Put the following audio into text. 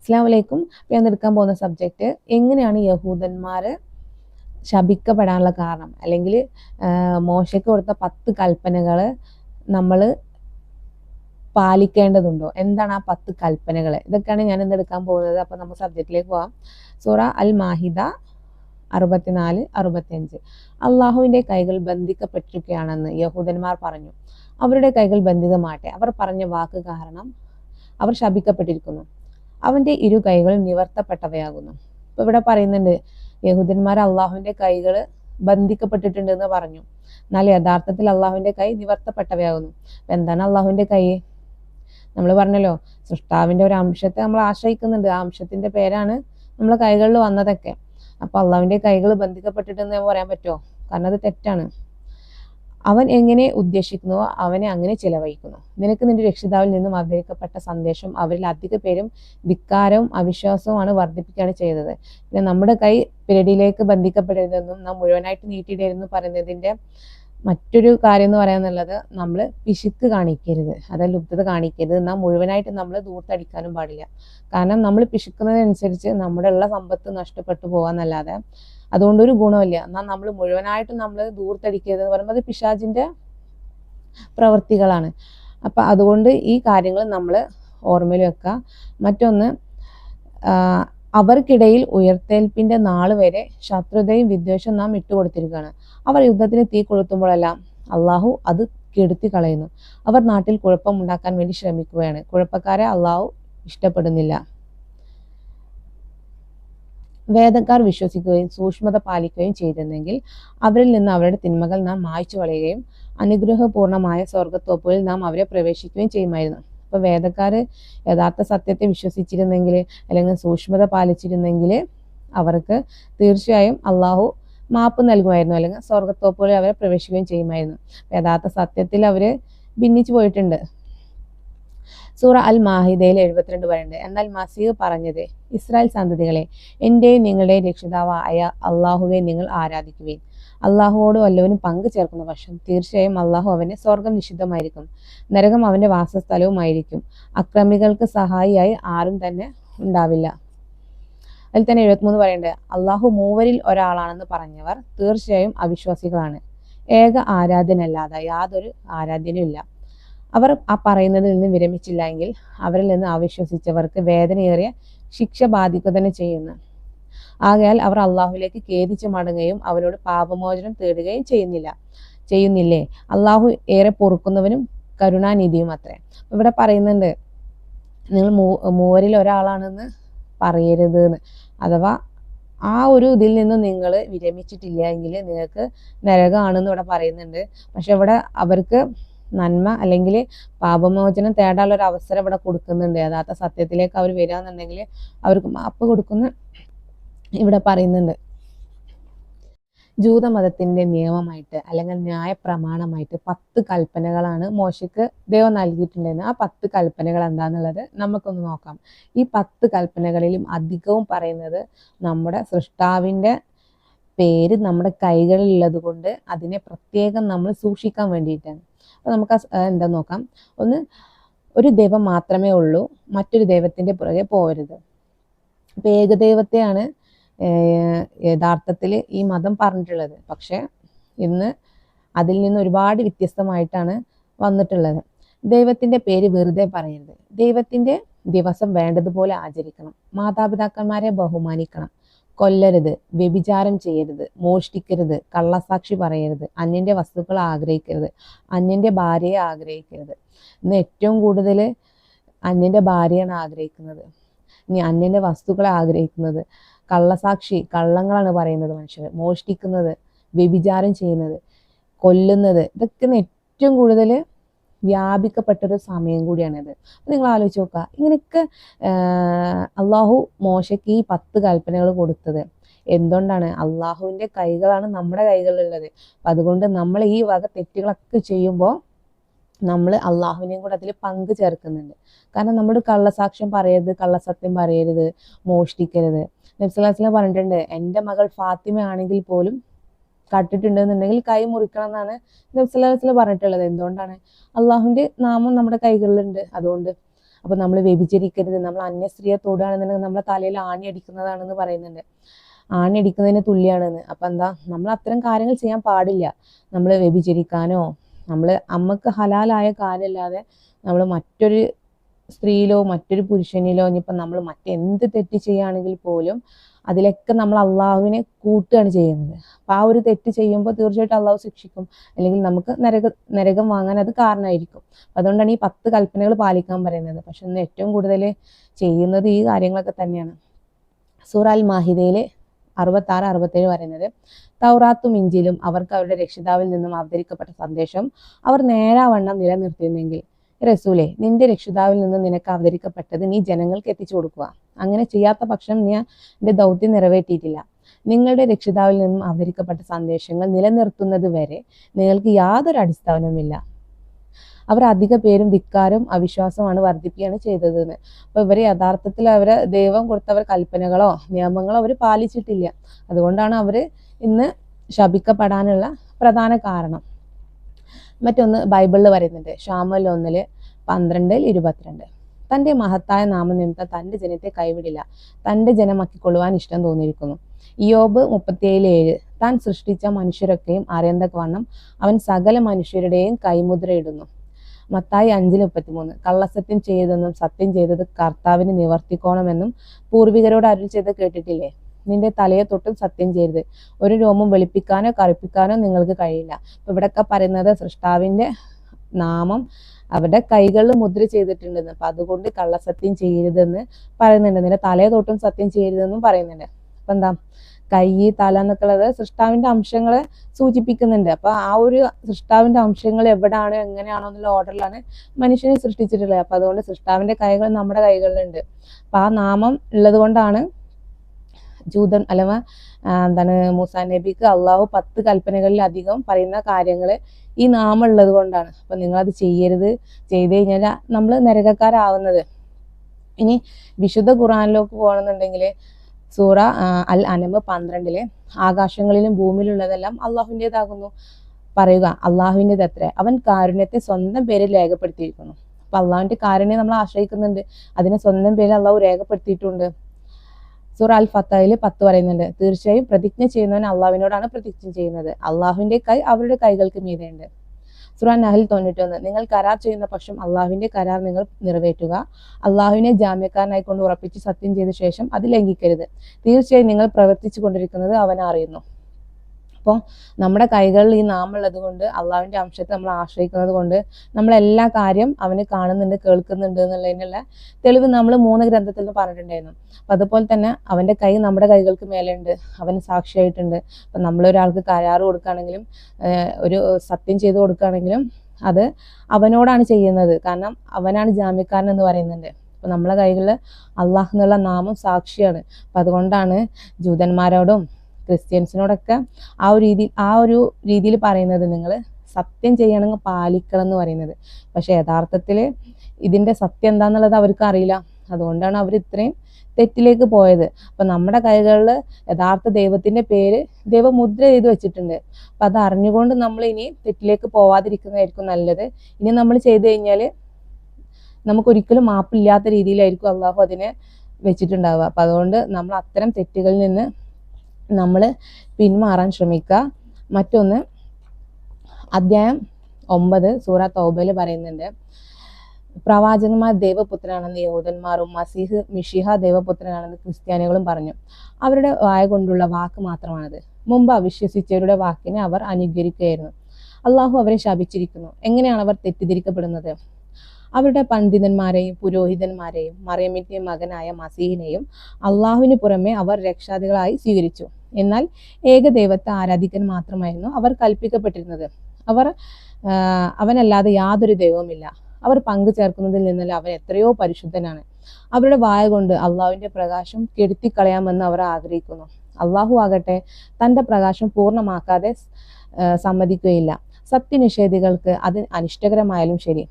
അസ്സാം വലൈക്കും ഞാൻ എടുക്കാൻ പോകുന്ന സബ്ജക്റ്റ് എങ്ങനെയാണ് യഹൂദന്മാർ ശപിക്കപ്പെടാനുള്ള കാരണം? അല്ലെങ്കിൽ മോശയ്ക്ക് കൊടുത്ത പത്ത് കൽപ്പനകൾ നമ്മൾ പാലിക്കേണ്ടതുണ്ടോ? എന്താണ് ആ പത്ത് കൽപ്പനകൾ ഇതൊക്കെയാണ് ഞാൻ ഇന്ന് എടുക്കാൻ പോകുന്നത്. അപ്പോൾ നമ്മൾ സബ്ജക്റ്റിലേക്ക് പോവാം. സൂറ അൽ മാഹിദ അറുപത്തിനാല് അറുപത്തിയഞ്ച്. അള്ളാഹുവിന്റെ കൈകൾ ബന്ധിക്കപ്പെട്ടിരിക്കുകയാണെന്ന് യഹൂദന്മാർ പറഞ്ഞു. അവരുടെ കൈകൾ ബന്ധിതമാട്ടെ അവർ പറഞ്ഞ വാക്ക് കാരണം അവർ ശപിക്കപ്പെട്ടിരിക്കുന്നു. അവന്റെ ഇരു കൈകളും നിവർത്തപ്പെട്ടവയാകുന്നു. ഇപ്പൊ ഇവിടെ പറയുന്നുണ്ട് യഹൂദന്മാർ അള്ളാഹുവിന്റെ കൈകൾ ബന്ധിക്കപ്പെട്ടിട്ടുണ്ട് എന്ന് പറഞ്ഞു. എന്നാൽ യഥാർത്ഥത്തിൽ അള്ളാഹുവിന്റെ കൈ നിവർത്തപ്പെട്ടവയാകുന്നു. അപ്പൊ എന്താണ് അള്ളാഹുവിന്റെ കൈ? നമ്മൾ പറഞ്ഞല്ലോ സൃഷ്ടാവിന്റെ ഒരു അംശത്തെ നമ്മൾ ആശ്രയിക്കുന്നുണ്ട്. ആ അംശത്തിന്റെ പേരാണ് നമ്മളെ കൈകളിൽ വന്നതൊക്കെ. അപ്പൊ അള്ളാഹുവിന്റെ കൈകൾ ബന്ധിക്കപ്പെട്ടിട്ടെന്ന് പറയാൻ പറ്റുമോ? കാരണം അത് തെറ്റാണ്. അവൻ എങ്ങനെ ഉദ്ദേശിക്കുന്നുവോ അവനെ അങ്ങനെ ചിലവഴിക്കുന്നു. നിനക്ക് നിന്റെ രക്ഷിതാവിൽ നിന്നും അവതരിക്കപ്പെട്ട സന്ദേശം അവരിൽ അധിക പേരും ധിക്കാരവും അവിശ്വാസവുമാണ് വർദ്ധിപ്പിക്കുകയാണ് ചെയ്തത് പിന്നെ നമ്മുടെ കൈ പിരടിയിലേക്ക് ബന്ധിക്കപ്പെടരുതെന്നും നാം മുഴുവനായിട്ട് നീട്ടിയിടരുതെന്ന് പറയുന്നതിന്റെ മറ്റൊരു കാര്യം എന്ന് പറയാന്നുള്ളത് നമ്മൾ പിശുക്ക് കാണിക്കരുത്. അതായത് ലുപ്തത കാണിക്കരുത്. നാം മുഴുവനായിട്ട് നമ്മൾ ദൂർത്തടിക്കാനും പാടില്ല. കാരണം നമ്മൾ പിശുക്കുന്നതിനനുസരിച്ച് നമ്മുടെ ഉള്ള സമ്പത്ത് നഷ്ടപ്പെട്ടു പോകാന്നല്ലാതെ അതുകൊണ്ട് ഒരു ഗുണമില്ല. എന്നാൽ നമ്മൾ മുഴുവനായിട്ടും നമ്മൾ ദൂർത്തടിക്കരുത് എന്ന് പറയുമ്പോൾ അത് പിശാജിന്റെ പ്രവൃത്തികളാണ് അപ്പൊ അതുകൊണ്ട് ഈ കാര്യങ്ങൾ നമ്മൾ ഓർമ്മയിൽ വെക്കുക. മറ്റൊന്ന് അവർക്കിടയിൽ ഉയർത്തേൽപ്പിന്റെ നാൾ വരെ ശത്രുതയും വിദ്വേഷവും നാം ഇട്ടുകൊടുത്തിരിക്കുകയാണ്. അവർ യുദ്ധത്തിന് തീ കൊളുത്തുമ്പോഴെല്ലാം അള്ളാഹു അത് കെടുത്തി കളയുന്നു. അവർ നാട്ടിൽ കുഴപ്പമുണ്ടാക്കാൻ വേണ്ടി ശ്രമിക്കുകയാണ്. കുഴപ്പക്കാരെ അള്ളാഹു ഇഷ്ടപ്പെടുന്നില്ല. വേദക്കാർ വിശ്വസിക്കുകയും സൂക്ഷ്മത പാലിക്കുകയും ചെയ്തിരുന്നെങ്കിൽ അവരിൽ നിന്ന് അവരുടെ തിന്മകൾ നാം മായ്ച്ചു കളയുകയും അനുഗ്രഹപൂർണമായ സ്വർഗത്തോപ്പുകളിൽ നാം അവരെ പ്രവേശിക്കുകയും ചെയ്യുമായിരുന്നു. അപ്പൊ വേദക്കാർ യഥാർത്ഥ സത്യത്തെ വിശ്വസിച്ചിരുന്നെങ്കിൽ അല്ലെങ്കിൽ സൂക്ഷ്മത പാലിച്ചിരുന്നെങ്കിൽ അവർക്ക് തീർച്ചയായും അള്ളാഹു മാപ്പ് നൽകുമായിരുന്നു അല്ലെങ്കിൽ സ്വർഗത്തോപ്പുകളിൽ അവരെ പ്രവേശിക്കുകയും ചെയ്യുമായിരുന്നു. യഥാർത്ഥ സത്യത്തിൽ അവർ ഭിന്നിച്ചു പോയിട്ടുണ്ട്. സൂറ അൽ മാഹിദയിൽ എഴുപത്തിരണ്ട് പറയുന്നുണ്ട് എന്നാൽ മസീഹ് പറഞ്ഞത് ഇസ്രായേൽ സന്തതികളെ എന്റെയും നിങ്ങളുടെ രക്ഷിതാവായ അള്ളാഹുവെ നിങ്ങൾ ആരാധിക്കുവേൻ. അള്ളാഹുവോട് വല്ലവനും പങ്കു ചേർക്കുന്ന പക്ഷം തീർച്ചയായും അള്ളാഹു അവന്റെ സ്വർഗം നിഷിദ്ധമായിരിക്കും. നരകം അവന്റെ വാസസ്ഥലവുമായിരിക്കും. അക്രമികൾക്ക് സഹായിയായി ആരും തന്നെ ഉണ്ടാവില്ല. അതിൽ തന്നെ എഴുപത്തിമൂന്ന് പറയേണ്ടത് അള്ളാഹു മൂവരിൽ ഒരാളാണെന്ന് പറഞ്ഞവർ തീർച്ചയായും അവിശ്വാസികളാണ്. ഏക ആരാധനല്ലാതെ യാതൊരു ആരാധ്യനും ഇല്ല. അവർ ആ പറയുന്നതിൽ നിന്ന് വിരമിച്ചില്ലെങ്കിൽ അവരിൽ നിന്ന് അവിശ്വസിച്ചവർക്ക് വേദനയേറിയ ശിക്ഷ ബാധിക്കുക തന്നെ ചെയ്യുന്നു. ആകയാൽ അവർ അള്ളാഹുലേക്ക് ഖേദിച്ച് മടങ്ങുകയും അവരോട് പാപമോചനം തേടുകയും ചെയ്യുന്നില്ല. ചെയ്യുന്നില്ലേ? അള്ളാഹു ഏറെ പൊറുക്കുന്നവനും കരുണാനിധിയും അത്രേ. ഇവിടെ പറയുന്നുണ്ട് നിങ്ങൾ മൂ മൂവരിൽ ഒരാളാണെന്ന് പറയരുത് എന്ന് അഥവാ ആ ഒരു ഇതിൽ നിന്ന് നിങ്ങൾ വിരമിച്ചിട്ടില്ല എങ്കിൽ നിങ്ങൾക്ക് നരകമാണെന്ന് ഇവിടെ പറയുന്നുണ്ട്. പക്ഷെ ഇവിടെ അവർക്ക് നന്മ അല്ലെങ്കിൽ പാപമോചനം തേടാനുള്ള ഒരു അവസരം ഇവിടെ കൊടുക്കുന്നുണ്ട്. യഥാർത്ഥ സത്യത്തിലേക്ക് അവർ വരികയെന്നുണ്ടെങ്കിൽ അവർക്ക് മാപ്പ് കൊടുക്കുന്ന ഇവിടെ പറയുന്നുണ്ട്. ജൂതമതത്തിന്റെ നിയമമായിട്ട് അല്ലെങ്കിൽ ന്യായ പ്രമാണമായിട്ട് പത്ത് കൽപ്പനകളാണ് മോശയ്ക്ക് ദൈവം നൽകിയിട്ടുണ്ടെന്ന്. ആ പത്ത് കൽപ്പനകൾ എന്താന്നുള്ളത് നമുക്കൊന്ന് നോക്കാം. ഈ പത്ത് കൽപ്പനകളിലും അധികവും പറയുന്നത് നമ്മുടെ സൃഷ്ടാവിന്റെ പേര് നമ്മുടെ കൈകളിലുള്ളത് കൊണ്ട് അതിനെ പ്രത്യേകം നമ്മൾ സൂക്ഷിക്കാൻ വേണ്ടിയിട്ടാണ്. അപ്പോൾ നമുക്ക് എന്താ നോക്കാം. ഒന്ന് ഒരു ദൈവം മാത്രമേ ഉള്ളൂ മറ്റൊരു ദൈവത്തിന്റെ പുറകെ പോകരുത് ഇപ്പൊ ഏകദൈവത്തെയാണ് യഥാർത്ഥത്തിൽ ഈ മതം പറഞ്ഞിട്ടുള്ളത്. പക്ഷേ ഇന്ന് അതിൽ നിന്ന് ഒരുപാട് വ്യത്യസ്തമായിട്ടാണ് വന്നിട്ടുള്ളത്. ദൈവത്തിന്റെ പേര് വെറുതെ പറയരുത്. ദൈവത്തിന്റെ ദിവസം വേണ്ടതുപോലെ ആചരിക്കണം. മാതാപിതാക്കന്മാരെ ബഹുമാനിക്കണം. കൊല്ലരുത് വ്യഭിചാരം ചെയ്യരുത് മോഷ്ടിക്കരുത് കള്ളസാക്ഷി പറയരുത് അന്യന്റെ വസ്തുക്കൾ ആഗ്രഹിക്കരുത് അന്യന്റെ ഭാര്യയെ ആഗ്രഹിക്കരുത്. ഇന്ന് ഏറ്റവും കൂടുതൽ അന്യന്റെ ഭാര്യയാണ് ആഗ്രഹിക്കുന്നത്. ഇനി അന്യന്റെ വസ്തുക്കളെ ആഗ്രഹിക്കുന്നത് കള്ളസാക്ഷി കള്ളങ്ങളാണ് പറയുന്നത് മനുഷ്യർ. മോഷ്ടിക്കുന്നത് വ്യഭിചാരം ചെയ്യുന്നത് കൊല്ലുന്നത് ഇതൊക്കെ ഏറ്റവും കൂടുതൽ വ്യാപിക്കപ്പെട്ടൊരു സമയം കൂടിയാണിത്. നിങ്ങൾ ആലോചിച്ച് നോക്കുക. ഇങ്ങനെയൊക്കെ അള്ളാഹു മോശയ്ക്ക് ഈ പത്ത് കൽപ്പനകൾ കൊടുത്തത്. എന്തുകൊണ്ടാണ്? അള്ളാഹുവിന്റെ കൈകളാണ് നമ്മുടെ കൈകളിലുള്ളത്. അപ്പം അതുകൊണ്ട് നമ്മൾ ഈ വക തെറ്റുകളൊക്കെ ചെയ്യുമ്പോൾ നമ്മൾ അള്ളാഹുവിനെയും കൂടെ അതിൽ പങ്ക് ചേർക്കുന്നുണ്ട്. കാരണം നമ്മൾ കള്ളസാക്ഷ്യം പറയരുത് കള്ളസത്യം പറയരുത് മോഷ്ടിക്കരുത്. നബ്സലാസ്ലാം പറഞ്ഞിട്ടുണ്ട് എന്റെ മകൾ ഫാത്തിമ ആണെങ്കിൽ പോലും കട്ടിട്ടുണ്ടെന്നുണ്ടെങ്കിൽ കൈ മുറിക്കണം എന്നാണ് നബ്സലാസ്ല പറഞ്ഞിട്ടുള്ളത്. എന്തുകൊണ്ടാണ്? അള്ളാഹുവിന്റെ നാമം നമ്മുടെ കൈകളിലുണ്ട്. അതുകൊണ്ട് അപ്പോൾ നമ്മൾ വ്യഭിചരിക്കരുത്. നമ്മൾ അന്യ സ്ത്രീയെ തൊടുകയാണെന്നുണ്ടെങ്കിൽ നമ്മളെ തലയിൽ ആണി അടിക്കുന്നതാണെന്ന് പറയുന്നുണ്ട്. ആണി അടിക്കുന്നതിന് തുല്യമാണെന്ന് അപ്പം എന്താ? നമ്മൾ അത്തരം കാര്യങ്ങൾ ചെയ്യാൻ പാടില്ല. നമ്മൾ വ്യഭിചരിക്കാനോ നമ്മൾ അമ്മയ്ക്ക് ഹലാലായ കാര്യമല്ലാതെ നമ്മൾ മറ്റൊരു സ്ത്രീയിലോ മറ്റൊരു പുരുഷനിലോ ഇനിയിപ്പം നമ്മൾ മറ്റെന്ത് തെറ്റ് ചെയ്യുകയാണെങ്കിൽ പോലും അതിലൊക്കെ നമ്മൾ അള്ളാഹുവിനെ കൂട്ടുകയാണ് ചെയ്യുന്നത്. അപ്പം ആ ഒരു തെറ്റ് ചെയ്യുമ്പോൾ തീർച്ചയായിട്ടും അള്ളാഹു ശിക്ഷിക്കും. അല്ലെങ്കിൽ നമുക്ക് നരക നരകം വാങ്ങാൻ അത് കാരണമായിരിക്കും. അതുകൊണ്ടാണ് ഈ പത്ത് കൽപ്പനകൾ പാലിക്കാൻ പറയുന്നത്. പക്ഷെ ഇന്ന് ഏറ്റവും കൂടുതൽ ചെയ്യുന്നത് ഈ കാര്യങ്ങളൊക്കെ തന്നെയാണ്. സൂറ അൽ മാഹിദയിൽ അറുപത്താറ് അറുപത്തേഴ് പറയുന്നത് തൗറാത്തും ഇഞ്ചിലും അവർക്ക് അവരുടെ രക്ഷിതാവിൽ നിന്നും അവതരിക്കപ്പെട്ട സന്ദേശം അവർ നേരാവണ്ണം നിലനിർത്തിയിരുന്നെങ്കിൽ റസൂലെ നിന്റെ രക്ഷിതാവിൽ നിന്ന് നിനക്ക് അവതരിക്കപ്പെട്ടത് നീ ജനങ്ങൾക്ക് എത്തിച്ചു കൊടുക്കുക. അങ്ങനെ ചെയ്യാത്ത പക്ഷം നീ എന്റെ ദൗത്യം നിറവേറ്റിയിട്ടില്ല. നിങ്ങളുടെ രക്ഷിതാവിൽ നിന്നും അവതരിക്കപ്പെട്ട സന്ദേശങ്ങൾ നിലനിർത്തുന്നത് വരെ നിങ്ങൾക്ക് യാതൊരു അടിസ്ഥാനവുമില്ല. അവർ അധിക പേരും ധിക്കാരും അവിശ്വാസമാണ് വർദ്ധിപ്പിക്കുകയാണ് ചെയ്തതെന്ന്. അപ്പൊ ഇവർ യഥാർത്ഥത്തിൽ അവരെ ദൈവം കൊടുത്തവർ കൽപ്പനകളോ നിയമങ്ങളോ അവർ പാലിച്ചിട്ടില്ല. അതുകൊണ്ടാണ് അവർ ഇന്ന് ശപിക്കപ്പെടാനുള്ള പ്രധാന കാരണം. മറ്റൊന്ന് ബൈബിളിൽ പറയുന്നുണ്ട്. ഷാമൽ ഒന്നിൽ പന്ത്രണ്ടിൽ ഇരുപത്തിരണ്ട്. തന്റെ മഹത്തായ നാമനിമിത്തം തന്റെ ജനത്തെ കൈവിടില്ല. തന്റെ ജനമാക്കിക്കൊള്ളുവാൻ ഇഷ്ടം തോന്നിയിരിക്കുന്നു. ഇയോബ് മുപ്പത്തിയേഴ് ഏഴ്. താൻ സൃഷ്ടിച്ച മനുഷ്യരൊക്കെയും അറിയന്തക്കവണ്ണം അവൻ സകല മനുഷ്യരുടെയും കൈമുദ്രയിടുന്നു. മത്തായി അഞ്ചിൽ മുപ്പത്തിമൂന്ന്. കള്ളസത്യം ചെയ്തെന്നും സത്യം ചെയ്തത് കർത്താവിന് നിവർത്തിക്കോണമെന്നും പൂർവികരോട് അരുൾ ചെയ്ത് കേട്ടിട്ടില്ലേ? നിന്റെ തലയെ തൊട്ടും സത്യം ചെയ്യരുത്. ഒരു രോമം വെളുപ്പിക്കാനോ കറുപ്പിക്കാനോ നിങ്ങൾക്ക് കഴിയില്ല. ഇപ്പൊ ഇവിടെയൊക്കെ പറയുന്നത് സൃഷ്ടാവിന്റെ നാമം അവരുടെ കൈകളിൽ മുദ്ര ചെയ്തിട്ടുണ്ടെന്ന്. അപ്പൊ അതുകൊണ്ട് കള്ളസത്യം ചെയ്യരുതെന്ന് പറയുന്നുണ്ട്. നിന്റെ തലയെ തൊട്ടും സത്യം ചെയ്യരുതെന്നും പറയുന്നുണ്ട്. അപ്പൊ എന്താ? കൈ തല എന്നൊക്കെ ഉള്ളത് സൃഷ്ടാവിന്റെ അംശങ്ങളെ സൂചിപ്പിക്കുന്നുണ്ട്. അപ്പൊ ആ ഒരു സൃഷ്ടാവിന്റെ അംശങ്ങൾ എവിടെയാണ് എങ്ങനെയാണോ എന്നുള്ള ഓർഡറിലാണ് മനുഷ്യനെ സൃഷ്ടിച്ചിട്ടുള്ളത്. അപ്പൊ അതുകൊണ്ട് സൃഷ്ടാവിന്റെ കൈകൾ നമ്മുടെ കൈകളിലുണ്ട്. അപ്പൊ ആ നാമം ഉള്ളത് കൊണ്ടാണ് ജൂതൻ അലവ എന്താണ് മൂസാ നബിക്ക് അള്ളാഹു പത്ത് കൽപ്പനകളിലധികം പറയുന്ന കാര്യങ്ങൾ ഈ നാമുള്ളത് കൊണ്ടാണ്. അപ്പൊ നിങ്ങളത് ചെയ്യരുത്. ചെയ്ത് കഴിഞ്ഞാൽ നമ്മൾ നരകക്കാരാവുന്നത്. ഇനി വിശുദ്ധ ഖുറാനിലേക്ക് പോകണമെന്നുണ്ടെങ്കിൽ സൂറ അൽ അനബ് പന്ത്രണ്ടിലെ ആകാശങ്ങളിലും ഭൂമിയിലുള്ളതെല്ലാം അള്ളാഹുവിന്റെതാകുന്നു. പറയുക അള്ളാഹുവിന്റെത് എത്ര അവൻ കാരുണ്യത്തെ സ്വന്തം പേരിൽ രേഖപ്പെടുത്തിയിരിക്കുന്നു. അപ്പൊ അള്ളാഹുവിന്റെ കാരുണ്യം നമ്മൾ ആശ്രയിക്കുന്നുണ്ട്. അതിനെ സ്വന്തം പേരിൽ അള്ളാഹു രേഖപ്പെടുത്തിയിട്ടുണ്ട്. സൂറ അൽ ഫത്തയിൽ പത്ത് പറയുന്നുണ്ട്. തീർച്ചയായും പ്രതിജ്ഞ ചെയ്യുന്നവൻ അള്ളാഹുവിനോടാണ് പ്രതിജ്ഞ ചെയ്യുന്നത്. അള്ളാഹുവിന്റെ കൈ അവരുടെ കൈകൾക്ക് മീതെയുണ്ട്. സുറാൻ നഹൽ തൊണ്ണൂറ്റൊന്ന്. നിങ്ങൾ കരാർ ചെയ്യുന്ന പക്ഷം അള്ളാഹുവിന്റെ കരാർ നിങ്ങൾ നിറവേറ്റുക. അള്ളാഹുവിനെ ജാമ്യക്കാരനായി കൊണ്ട് ഉറപ്പിച്ച് സത്യം ചെയ്ത ശേഷം അത് ലംഘിക്കരുത്. തീർച്ചയായും നിങ്ങൾ പ്രവർത്തിച്ചു കൊണ്ടിരിക്കുന്നത് അവൻ അറിയുന്നു. അപ്പോൾ നമ്മുടെ കൈകളിൽ ഈ നാമുള്ളത് കൊണ്ട് അള്ളാവിന്റെ അംശത്തെ നമ്മൾ ആശ്രയിക്കുന്നത് കൊണ്ട് നമ്മളെല്ലാ കാര്യം അവന് കാണുന്നുണ്ട് കേൾക്കുന്നുണ്ട് എന്നുള്ളതിനുള്ള തെളിവ് നമ്മൾ മൂന്ന് ഗ്രന്ഥത്തിൽ നിന്ന് പറഞ്ഞിട്ടുണ്ടായിരുന്നു. അപ്പം അതുപോലെ തന്നെ അവന്റെ കൈ നമ്മുടെ കൈകൾക്ക് മേലുണ്ട് അവന് സാക്ഷിയായിട്ടുണ്ട്. അപ്പം നമ്മളൊരാൾക്ക് കരാറ് കൊടുക്കുകയാണെങ്കിലും ഒരു സത്യം ചെയ്ത് കൊടുക്കുകയാണെങ്കിലും അത് അവനോടാണ് ചെയ്യുന്നത്. കാരണം അവനാണ് ജാമ്യക്കാരൻ എന്ന് പറയുന്നുണ്ട്. അപ്പം നമ്മളെ കൈകളിൽ അള്ളാഹ് എന്നുള്ള നാമം സാക്ഷിയാണ്. അപ്പം അതുകൊണ്ടാണ് ജൂതന്മാരോടും ക്രിസ്ത്യൻസിനോടൊക്കെ ആ ഒരു രീതി ആ ഒരു രീതിയിൽ പറയുന്നത് നിങ്ങൾ സത്യം ചെയ്യണമെങ്കിൽ പാലിക്കണം എന്ന് പറയുന്നത്. പക്ഷെ യഥാർത്ഥത്തിൽ ഇതിന്റെ സത്യം എന്താണെന്നുള്ളത് അവർക്ക് അറിയില്ല. അതുകൊണ്ടാണ് അവർ ഇത്രയും തെറ്റിലേക്ക് പോയത്. അപ്പം നമ്മുടെ കൈകളിൽ യഥാർത്ഥ ദൈവത്തിന്റെ പേര് ദൈവമുദ്ര ചെയ്ത് വെച്ചിട്ടുണ്ട്. അപ്പം അത് അറിഞ്ഞുകൊണ്ട് നമ്മൾ ഇനി തെറ്റിലേക്ക് പോവാതിരിക്കുന്നതായിരിക്കും നല്ലത്. ഇനി നമ്മൾ ചെയ്തു കഴിഞ്ഞാൽ നമുക്കൊരിക്കലും മാപ്പില്ലാത്ത രീതിയിലായിരിക്കും അള്ളാഹു അതിനെ വെച്ചിട്ടുണ്ടാവുക. അപ്പം അതുകൊണ്ട് നമ്മൾ അത്തരം തെറ്റുകളിൽ നിന്ന് നമ്മൾ പിന്മാറാൻ ശ്രമിക്കുക. മറ്റൊന്ന് അദ്ധ്യായം ഒമ്പത് സൂറ തൗബയിൽ പറയുന്നുണ്ട് പ്രവാചകന്മാർ ദേവപുത്രനാണെന്ന് യഹൂദന്മാരും മസീഹ് മിഷിഹ ദേവപുത്രനാണെന്ന് ക്രിസ്ത്യാനികളും പറഞ്ഞു. അവരുടെ വായ കൊണ്ടുള്ള വാക്ക് മാത്രമാണത്. മുമ്പ് അവിശ്വസിച്ചവരുടെ വാക്കിനെ അവർ അനുകരിക്കുകയായിരുന്നു. അള്ളാഹു അവരെ ശപിച്ചിരിക്കുന്നു. എങ്ങനെയാണ് അവർ തെറ്റിദ്ധരിക്കപ്പെടുന്നത്? അവരുടെ പണ്ഡിതന്മാരെയും പുരോഹിതന്മാരെയും മറിയമ്മിന്റെ മകനായ മസീഹിനെയും അള്ളാഹുവിന് പുറമെ അവർ രക്ഷാദികളായി സ്വീകരിച്ചു. എന്നാൽ ഏകദൈവത്തെ ആരാധിക്കാൻ മാത്രമായിരുന്നു അവർ കൽപ്പിക്കപ്പെട്ടിരുന്നത്. അവർ അവനല്ലാതെ യാതൊരു ദൈവവുമില്ല. അവർ പങ്കു ചേർക്കുന്നതിൽ നിന്നല്ല അവൻ എത്രയോ പരിശുദ്ധനാണ്. അവരുടെ വായ കൊണ്ട് അള്ളാഹുവിന്റെ പ്രകാശം കെടുത്തിക്കളയാമെന്ന് അവർ ആഗ്രഹിക്കുന്നു. അള്ളാഹു ആകട്ടെ തന്റെ പ്രകാശം പൂർണമാക്കാതെ സമ്മതിക്കുകയില്ല. സത്യനിഷേധികൾക്ക് അത് അനിഷ്ടകരമായാലും ശരി.